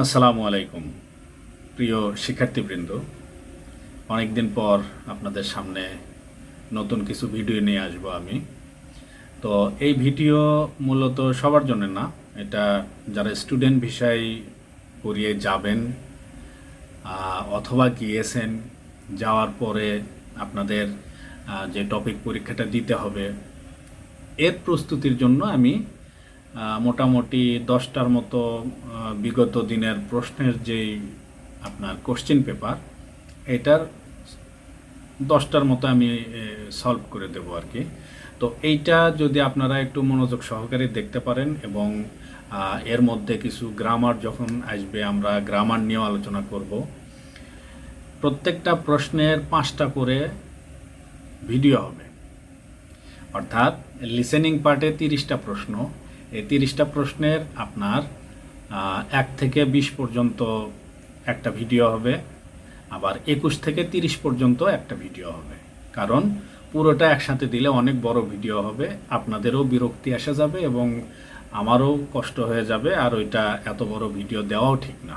আসসালামু আলাইকুম, প্রিয় শিক্ষার্থীবৃন্দ। অনেকদিন পর আপনাদের সামনে নতুন কিছু ভিডিও নিয়ে আসব আমি। তো এই ভিডিও মূলত সবার জন্য না, এটা যারা স্টুডেন্ট বিষয় পড়িয়ে যাবেন অথবা গিয়েছেন, যাওয়ার পরে আপনাদের যে টপিক পরীক্ষাটা দিতে হবে, এর প্রস্তুতির জন্য আমি মোটামুটি দশটার মতো বিগত দিনের প্রশ্নের যেই আপনার কোশ্চেন পেপার এটার দশটার মতো আমি সলভ করে দেবো আর কি তো এইটা যদি আপনারা একটু মনোযোগ সহকারে দেখতে পারেন এবং এর মধ্যে কিছু গ্রামার যখন আসবে, আমরা গ্রামার নিয়েও আলোচনা করব। প্রত্যেকটা প্রশ্নের পাঁচটা করে ভিডিও হবে। অর্থাৎ লিসেনিং পার্টে তিরিশটা প্রশ্ন এই তিরিশটা প্রশ্নের আপনার এক থেকে বিশ পর্যন্ত একটা ভিডিও হবে, আবার একুশ থেকে তিরিশ পর্যন্ত একটা ভিডিও হবে। কারণ পুরোটা একসাথে দিলে অনেক বড় ভিডিও হবে, আপনাদেরও বিরক্তি আসা যাবে এবং আমারও কষ্ট হয়ে যাবে, আর ওইটা এত বড় ভিডিও দেওয়াও ঠিক না।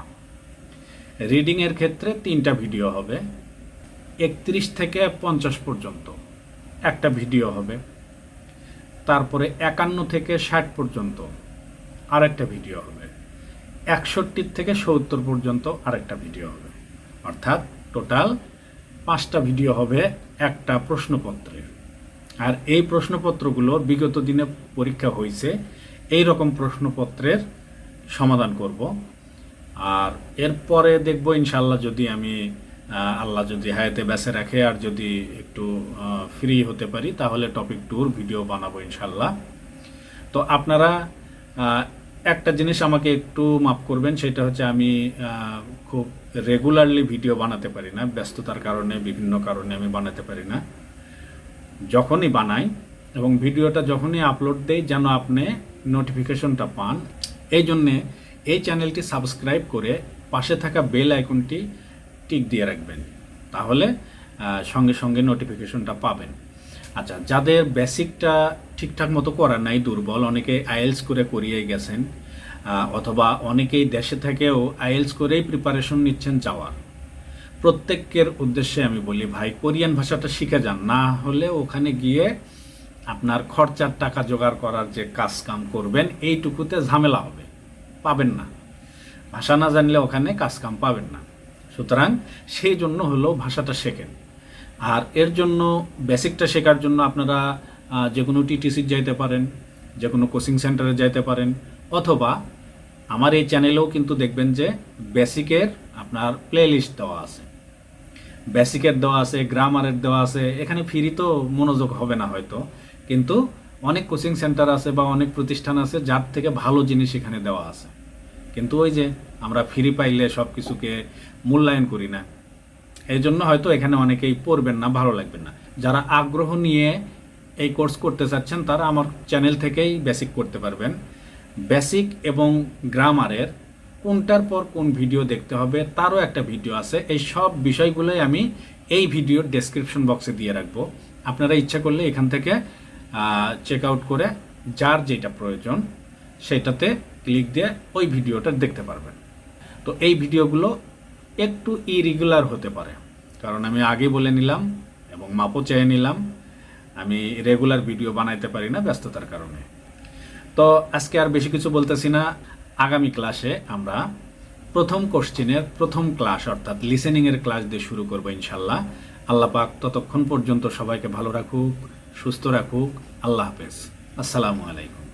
রিডিংয়ের ক্ষেত্রে তিনটা ভিডিও হবে, একত্রিশ থেকে পঞ্চাশ পর্যন্ত একটা ভিডিও হবে। তারপরে একান্ন থেকে ষাট পর্যন্ত। আরেকটা ভিডিও হবে। একষট্টির থেকে সত্তর পর্যন্ত আরেকটা ভিডিও হবে। অর্থাৎ টোটাল পাঁচটা ভিডিও হবে একটা প্রশ্নপত্রে। আর এই প্রশ্নপত্রগুলো বিগত দিনে পরীক্ষা হয়েছে এই রকম প্রশ্নপত্রের সমাধান করব। আর এরপরে দেখব ইনশাল্লাহ যদি আমি আল্লাহ যদি হায়াতে বেঁচে রাখে আর যদি একটু ফ্রি হতে পারি, তাহলে টপিক ট্যুর ভিডিও বানাবো ইনশাল্লাহ তো আপনারা একটা জিনিস আমাকে একটু মাফ করবেন, সেটা হচ্ছে আমি খুব রেগুলারলি ভিডিও বানাতে পারি না। ব্যস্ততার কারণে, বিভিন্ন কারণে আমি বানাতে পারি না। যখনই বানাই এবং ভিডিওটা যখনই আপলোড দেই, যেন আপনি নোটিফিকেশনটা পান। এই জন্যে এই চ্যানেলটি সাবস্ক্রাইব করে পাশে থাকা বেল আইকনটি টিক দিয়ে রাখবেন। তাহলে সঙ্গে সঙ্গে নোটিফিকেশনটা পাবেন। আচ্ছা যাদের বেসিকটা ঠিকঠাক মতো করা নাই, দুর্বল, অনেকে আইএলস করে করিয়ে গেছেন অথবা অনেকেই দেশে থেকেও আইএলস করেই প্রিপারেশন নিচ্ছেন যাওয়ার প্রত্যেকের উদ্দেশ্যে আমি বলি, ভাই, কোরিয়ান ভাষাটা শিখে যান। না হলে ওখানে গিয়ে আপনার খরচার টাকা জোগাড় করার যে কাজ কাম করবেন, এইটুকুতে ঝামেলা হবে। পাবেন না। ভাষা না জানলে ওখানে কাজ কাম পাবেন না। সুতরাং সেই জন্য হলো ভাষাটা শেখেন। আর এর জন্য বেসিকটা শেখার জন্য আপনারা যে কোনো টিটিসির যাইতে পারেন, যে কোনো কোচিং সেন্টারে যাইতে পারেন, অথবা আমার এই চ্যানেলেও কিন্তু দেখবেন যে বেসিকের আপনার প্লে লিস্ট দেওয়া আছে। বেসিকের দেওয়া আছে, গ্রামারের দেওয়া আছে, এখানে ফ্রি তো মনোযোগ হবে না হয়তো, কিন্তু অনেক কোচিং সেন্টার আছে বা অনেক প্রতিষ্ঠান আছে যার থেকে ভালো জিনিস এখানে দেওয়া আছে। কিন্তু ওই যে আমরা ফ্রি পাইলে সব কিছুকে মূল্যায়ন করি না। এই জন্য হয়তো এখানে অনেকেই পড়বেন না, ভালো লাগবে না। যারা আগ্রহ নিয়ে এই কোর্স করতে চাচ্ছেন, তারা আমার চ্যানেল থেকেই বেসিক করতে পারবেন। বেসিক এবং গ্রামারের কোনটার পর কোন ভিডিও দেখতে হবে, তারও একটা ভিডিও আছে। এই সব বিষয়গুলোই আমি এই ভিডিওর ডেসক্রিপশন বক্সে দিয়ে রাখব। আপনারা ইচ্ছা করলে এখান থেকে চেক আউট করে, যার যেটা প্রয়োজন, সেটাতে ক্লিক দিয়ে ওই ভিডিওটা দেখতে পারবেন। তো এই ভিডিওগুলো একটু ইরেগুলার হতে পারে। কারণ আমি আগে বলে নিলাম এবং মাপও চেয়ে নিলাম, আমি রেগুলার ভিডিও বানাইতে পারি না ব্যস্ততার কারণে। তো আজকে আর বেশি কিছু বলতেছি না। আগামী ক্লাসে আমরা প্রথম কোশ্চেনের প্রথম ক্লাস অর্থাৎ লিসেনিংয়ের ক্লাস দিয়ে শুরু করব ইনশাল্লাহ আল্লাহ পাক ততক্ষণ পর্যন্ত সবাইকে ভালো রাখুক, সুস্থ রাখুক। আল্লাহ হাফেজ। আসসালামু আলাইকুম।